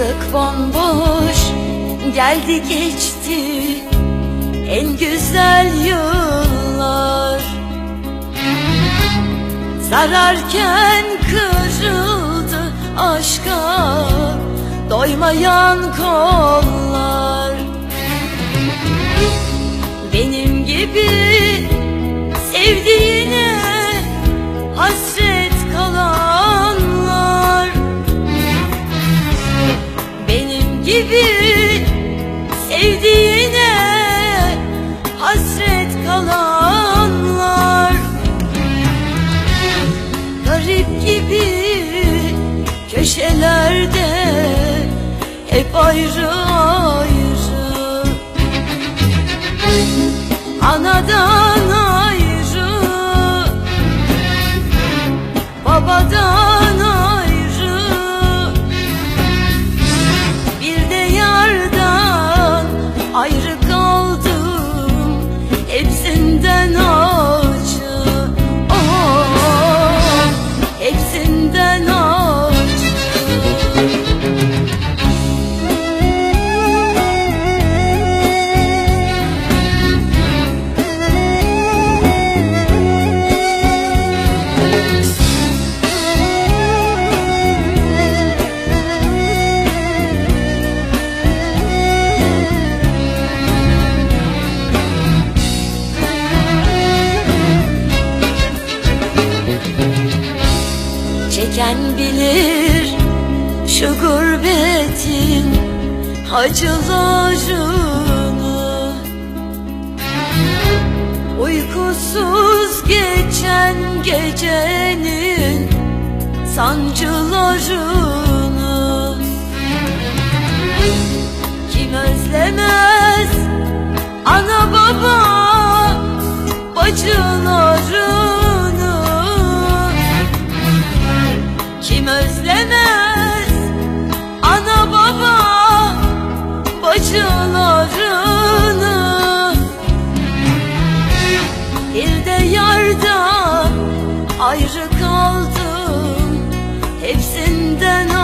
Ortalık bomboş geldi geçti. En güzel yıllar. Sararken kırıldı aşka doymayan kollar. Benim gibi sevdiğine gibi sevdiğine hasret kalanlar. Garip gibi köşelerde hep ayrı Çeken bilir şu gurbetin acılarını. Uykusuz geçen gecenin sancılarını. Kim özlemez ana baba bacılarını bacılarını Bir de yardan ayrı kaldım. Hepsinden acı